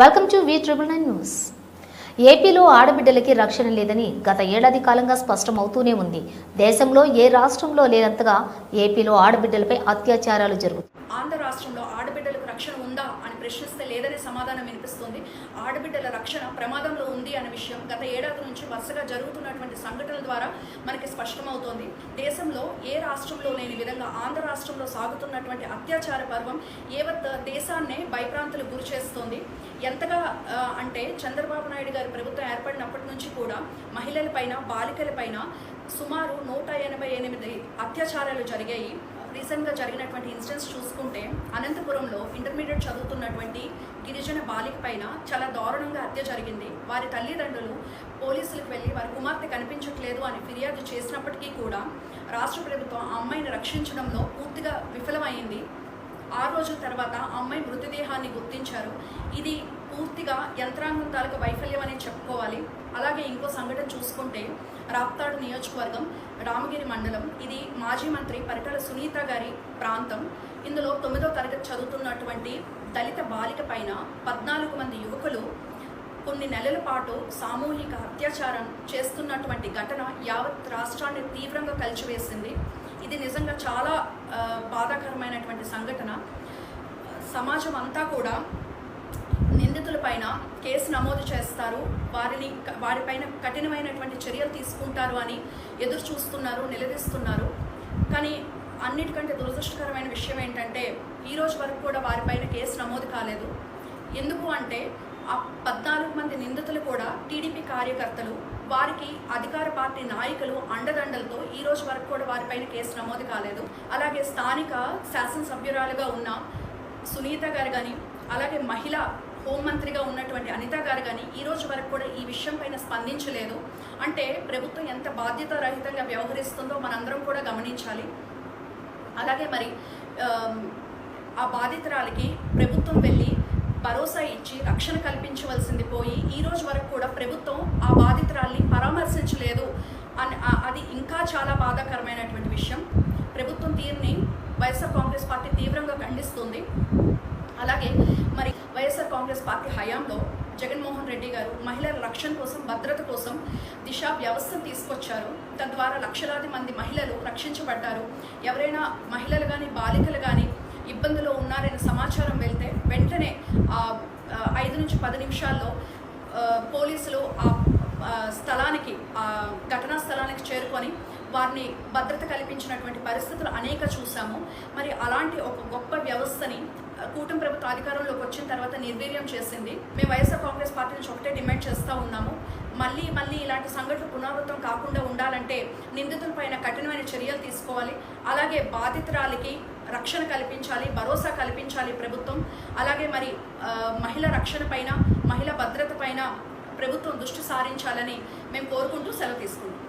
Welcome to V triple nine news ఏపీలో ఆడబిడ్డలకి రక్షణ లేదని గత ఏడాది కాలంగా స్పష్టమవుతూనే ఉంది. దేశంలో ఏ రాష్ట్రంలో లేనంతగా ఏపీలో ఆడబిడ్డలపై అత్యాచారాలు జరుగుతాయి ఆంధ్ర రాష్ట్రంలో ఆడబిడ్డలకు రక్షణ ఉందా అని ప్రశ్నిస్తే లేదనే సమాధానం వినిపిస్తుంది. ఆడబిడ్డల రక్షణ ప్రమాదంలో ఉంది అనే విషయం గత ఏడాది నుంచి వరుసగా జరుగుతున్నటువంటి సంఘటనల ద్వారా మనకి స్పష్టమవుతోంది. దేశంలో ఏ రాష్ట్రంలో లేని విధంగా ఆంధ్ర రాష్ట్రంలో సాగుతున్నటువంటి అత్యాచార పర్వం ఏవత్ దేశాన్నే భయప్రాంతులు గురి చేస్తోంది. ఎంతగా అంటే చంద్రబాబు నాయుడు గారి ప్రభుత్వం ఏర్పడినప్పటి నుంచి కూడా మహిళలపైన బాలికలపైన సుమారు నూట ఎనభై ఎనిమిది అత్యాచారాలు జరిగాయి. రీసెంట్గా జరిగినటువంటి ఇన్సిడెంట్స్ చూసుకుంటే అనంతపురంలో ఇంటర్మీడియట్ చదువుతున్నటువంటి గిరిజన బాలిక పైన చాలా దారుణంగా హత్య జరిగింది. వారి తల్లిదండ్రులు పోలీసులకు వెళ్ళి వారి కుమార్తె కనిపించట్లేదు అని ఫిర్యాదు చేసినప్పటికీ కూడా రాష్ట్ర ప్రభుత్వం ఆ అమ్మాయిని రక్షించడంలో పూర్తిగా విఫలమైంది. ఆ రోజుల తర్వాత అమ్మాయి మృతదేహాన్ని గుర్తించారు. ఇది పూర్తిగా యంత్రాంగం తాలూకు వైఫల్యం ఇంకో సంఘటన చూసుకుంటే రాప్తాడు నియోజకవర్గం రామగిరి మండలం. ఇది మాజీ మంత్రి పరిటాల సునీత గారి ప్రాంతం. ఇందులో తొమ్మిదో తరగతి చదువుతున్నటువంటి దళిత బాలిక పైన పద్నాలుగు మంది యువకులు కొన్ని నెలల పాటు సామూహిక అత్యాచారం చేస్తున్నటువంటి ఘటన యావత్ రాష్ట్రాన్ని తీవ్రంగా కలిచివేసింది. ఇది నిజంగా చాలా బాధాకరమైనటువంటి సంఘటన. సమాజం అంతా కూడా నిందితులపైన కేసు నమోదు చేస్తారు. వారిని వారిపైన కఠినమైనటువంటి చర్యలు తీసుకుంటారు అని ఎదురు చూస్తున్నారు నిలదీస్తున్నారు. కానీ అన్నిటికంటే దురదృష్టకరమైన విషయం ఏంటంటే ఈ రోజు వరకు కూడా వారిపైన కేసు నమోదు కాలేదు. ఎందుకు అంటే ఆ పద్నాలుగు మంది నిందితులు కూడా టీడీపీ కార్యకర్తలు వారికి అధికార పార్టీ నాయకులు అండదండలతో ఈ రోజు వరకు కూడా వారిపైన కేసు నమోదు కాలేదు. అలాగే స్థానిక శాసనసభ్యురాలుగా ఉన్న సునీత గారు కానీ అలాగే మహిళ హోంమంత్రిగా ఉన్నటువంటి అనిత గారు కానీ ఈ రోజు వరకు కూడా ఈ విషయం పైన స్పందించలేదు. అంటే ప్రభుత్వం ఎంత బాధ్యతారహితంగా వ్యవహరిస్తుందో మనందరం కూడా గమనించాలి. అలాగే మరి ఆ బాధితురాలికి ప్రభుత్వం వెళ్ళి భరోసా ఇచ్చి రక్షణ కల్పించవలసింది పోయి ఈ రోజు వరకు కూడా ప్రభుత్వం ఆ బాధితురాల్ని పరామర్శించలేదు అని అది ఇంకా చాలా బాధాకరమైనటువంటి విషయం. ప్రభుత్వం తీరుని వైఎస్ఆర్ కాంగ్రెస్ పార్టీ తీవ్రంగా ఖండిస్తుంది. అలాగే కాంగ్రెస్ పార్టీ హయాంలో జగన్మోహన్ రెడ్డి గారు మహిళల రక్షణ కోసం భద్రత కోసం దిశ వ్యవస్థను తీసుకొచ్చారు. తద్వారా లక్షలాది మంది మహిళలు రక్షించబడ్డారు. ఎవరైనా మహిళలు కానీ బాలికలు కానీ ఇబ్బందులో ఉన్నారనే సమాచారం వెళ్తే వెంటనే ఆ, ఐదు నుంచి పది నిమిషాల్లో పోలీసులు ఆ స్థలానికి ఆ ఘటనా స్థలానికి చేరుకొని వారిని భద్రత కల్పించినటువంటి పరిస్థితులు అనేక చూసాము. అలాంటి ఒక గొప్ప వ్యవస్థని కూటమి ప్రభుత్వ అధికారంలోకి వచ్చిన తర్వాత నిర్వీర్యం చేసింది. మేము వైఎస్ఆర్ కాంగ్రెస్ పార్టీ నుంచి ఒకటే డిమాండ్ చేస్తూ ఉన్నాము. మళ్ళీ మళ్ళీ ఇలాంటి సంఘటనలు పునరావృతం కాకుండా ఉండాలంటే నిందితులపైన కఠినమైన చర్యలు తీసుకోవాలి. అలాగే బాధితురాలికి రక్షణ కల్పించాలి భరోసా కల్పించాలి ప్రభుత్వం. అలాగే మరి మహిళ రక్షణ పైన మహిళ భద్రత పైన ప్రభుత్వం దృష్టి సారించాలని మేము కోరుకుంటూ సెలవు తీసుకుంటాం